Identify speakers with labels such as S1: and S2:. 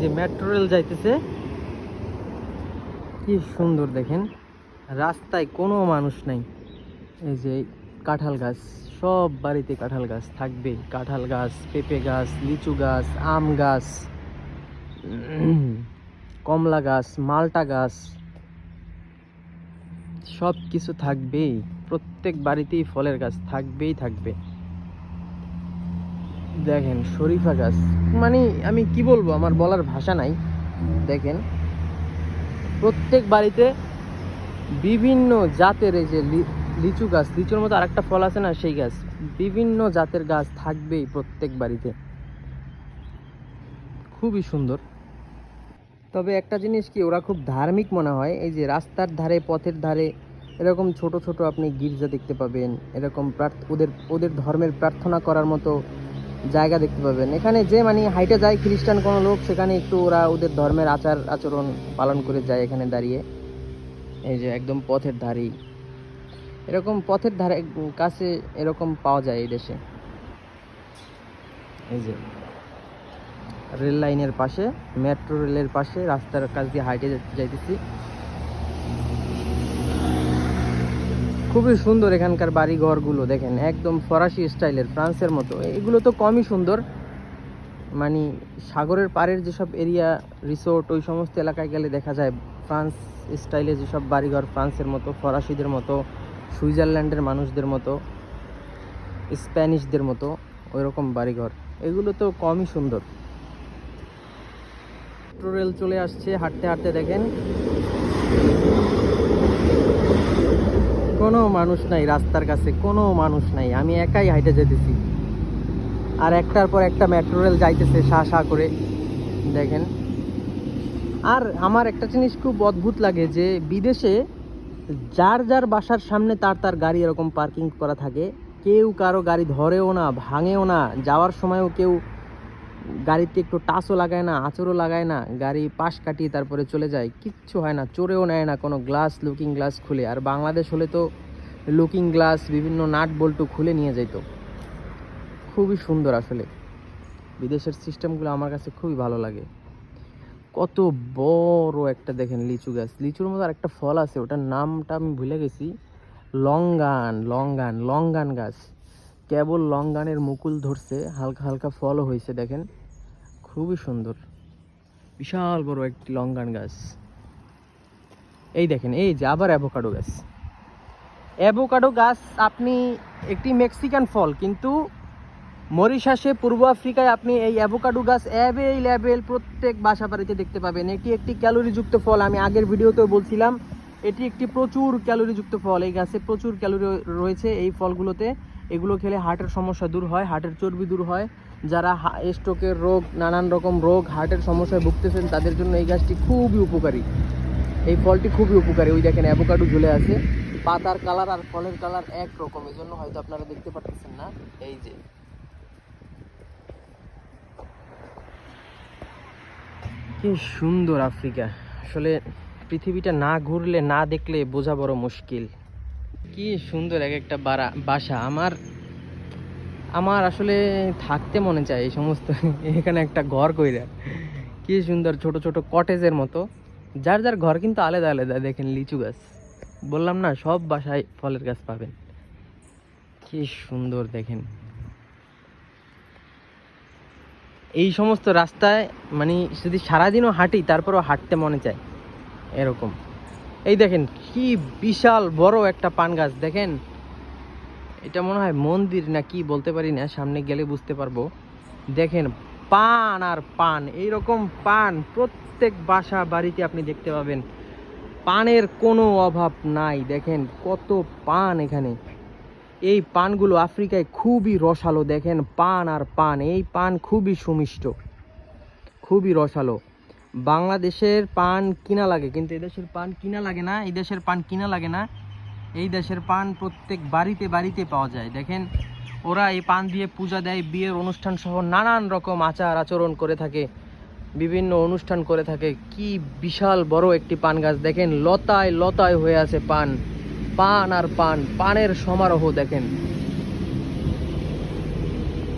S1: যে metro rail যাইতেছে। কি সুন্দর দেখেন। রাস্তায় কোনো মানুষ নাই। এই যে কাঁঠাল গাছ, সব বাড়িতে কাঁঠাল গাছ থাকবে কাঁঠাল গাছ, পেঁপে গাছ, লিচু গাছ, আম গাছ, কমলা গাছ, মালটা গাছ সব কিছু থাকবেই। প্রত্যেক বাড়িতেই ফলের গাছ থাকবেই থাকবে। দেখেন, শরীফা গাছ। মানে আমি কি বলব, আমার বলার ভাষা নাই। দেখেন, প্রত্যেক বাড়িতে বিভিন্ন জাতের এই যে লিচু গাছ, লিচুর মতো আরেকটা ফল আছে না, সেই গাছ, বিভিন্ন জাতের গাছ থাকবেই প্রত্যেক বাড়িতে। খুবই সুন্দর। তবে একটা জিনিস কি, ওরা খুব ধার্মিক মনে হয়, এই যে রাস্তার ধারে, পথের ধারে, এরকম ছোট ছোট আপনি গির্জা দেখতে পাবেন, এরকম ওদের ওদের ধর্মের প্রার্থনা করার মতো জায়গা দেখতে পাবেন। এখানে যে মানে হাইটে যায় খ্রিস্টান কোনো লোক, সেখানে একটু ওরা ওদের ধর্মের আচার আচরণ পালন করে যায় এখানে দাঁড়িয়ে। এই যে একদম পথের ধারেই। এরকম পথের ধারে কাছে এরকম পাওয়া যায় এই দেশে। এই যে রেল লাইনের পাশে, মেট্রো রেলের পাশে রাস্তার কাছ দিয়ে হাইটে যাইতেছি। খুবই সুন্দর এখানকার বাড়ি ঘরগুলো দেখেন, একদম ফরাসি স্টাইলের, ফ্রান্সের মতো। এগুলো তো কমই সুন্দর। মানে সাগরের পাড়ের যেসব এরিয়া, রিসোর্ট, ওই সমস্ত এলাকায় গেলে দেখা যায় ফ্রান্স স্টাইলে যেসব বাড়িঘর, ফ্রান্সের মতো, ফরাসিদের মতো, সুইজারল্যান্ডের মানুষদের মতো, স্প্যানিশদের মতো ওই রকম বাড়িঘর। এগুলো তো কমই সুন্দর। মেট্রো রেল চলে আসছে, হাঁটতে হাঁটতে দেখেন। কোনো মানুষ নাই, রাস্তার কাছে কোনো মানুষ নাই। আমি একাই হাইটে যেতেছি। আর একটার পর একটা মেট্রো রেল যাইতেছে শা শা করে। দেখেন। আর আমার একটা জিনিস খুব অদ্ভুত লাগে যে, বিদেশে যার যার বাসার সামনে তার তার গাড়ি এরকম পার্কিং করা থাকে। কেউ কারও গাড়ি ধরেও না, ভাঙেও না। যাওয়ার সময়ও কেউ গাড়িতে একটু টাচও লাগায় না, আঁচড়ও লাগায় না। গাড়ি পাশ কাটিয়ে তারপরে চলে যায়। কিচ্ছু হয় না, চোরেও নেয় না কোনো গ্লাস লুকিং গ্লাস খুলে। আর বাংলাদেশ হলে তো লুকিং গ্লাস বিভিন্ন নাট বল্টু খুলে নিয়ে যেত খুবই সুন্দর আসলে। বিদেশের সিস্টেমগুলো আমার কাছে খুবই ভালো লাগে। কত বড় একটা দেখেন লিচু গাছ। লিচুর মতো আর একটা ফল আছে, ওটার নামটা আমি ভুলে গেছি। লঙ্গান লঙ্গান লঙ্গান গাছ। কেবল লঙ্গানের মুকুল ধরছে, হালকা হালকা ফলও হয়েছে দেখেন। খুবই সুন্দর। বিশাল বড় একটি লঙ্গান গাছ। এই দেখেন, এই যে আবার অ্যাভোকাডো গাছ। অ্যাভোকাডো গাছ আপনি একটি মেক্সিকান ফল, কিন্তু মরিশাসে পূর্ব আফ্রিকায় আপনি এই অ্যাভোকাডো গাছ অ্যাভেলেবেল প্রত্যেক বাসা বাড়িতে দেখতে পাবেন। এটি একটি ক্যালোরিযুক্ত ফল, আমি আগের ভিডিওতেও বলছিলাম, এটি একটি প্রচুর ক্যালোরিযুক্ত ফল। এই গাছে প্রচুর ক্যালোরি রয়েছে এই ফলগুলোতে। এগুলো খেলে হার্টের সমস্যা দূর হয়, হার্টের চর্বি দূর হয়। যারা স্ট্রোকের রোগ, নানান রকম রোগ, হার্টের সমস্যায় ভুগতেছেন, তাদের জন্য এই গাছটি খুবই উপকারী। এই ফলটি খুবই উপকারী। ওই দেখেন, অ্যাভোকাডো ঝুলে আছে। পাতার কালার আর ফলের কালার এক রকম এই জন্য হয়তো আপনারা দেখতে পাচ্ছেন না। এই যে। কি সুন্দর আফ্রিকা। আসলে পৃথিবীটা না ঘুরলে, না দেখলে বোঝা বড় মুশকিল। কি সুন্দর এক একটা বাড়া বাসা। আমার আমার আসলে থাকতে মনে চায় এই সমস্ত। এখানে একটা ঘর কইরা। কি সুন্দর ছোট ছোট কটেজের মতো। যার যার ঘর কিন্তু আলাদা আলাদা। দেখেন লিচু গাছ। বললাম না, সব বাসায় ফলের গাছ পাবেন। কি সুন্দর দেখেন। এই সমস্ত রাস্তায় মানে যদি সারাদিনও হাঁটি, তারপরও হাঁটতে মনে চায়। এরকম। এই দেখেন, কি বিশাল বড় একটা পান গাছ, দেখেন। এটা মনে হয় মন্দির না কি বলতে পারি না, সামনে গেলে বুঝতে পারব। দেখেন, পান আর পান, এইরকম পান প্রত্যেক বাসা বাড়িতে আপনি দেখতে পাবেন। পানের কোনো অভাব নাই। দেখেন কত পান এখানে। এই পানগুলো আফ্রিকায় খুবই রসালো, দেখেন পান আর পান। এই পান খুবই সুমিষ্ট, খুবই রসালো। বাংলাদেশের পান কিনা লাগে? কিন্তু এদেশের পান কিনা লাগে না, এই দেশের পান কিনা লাগে না। এই দেশের পান প্রত্যেক বাড়িতে বাড়িতে পাওয়া যায়। দেখেন, ওরা এই পান দিয়ে পূজা দেয়, বিয়ের অনুষ্ঠান সহ নানান রকম আচার আচরণ করে থাকে। বিভিন্ন অনুষ্ঠান করে থাকে। কি বিশাল বড় একটি পান গাছ। দেখেন, লতায় লতায় হয়ে আছে পান। পান আর পান, পানের সমারোহ দেখেন।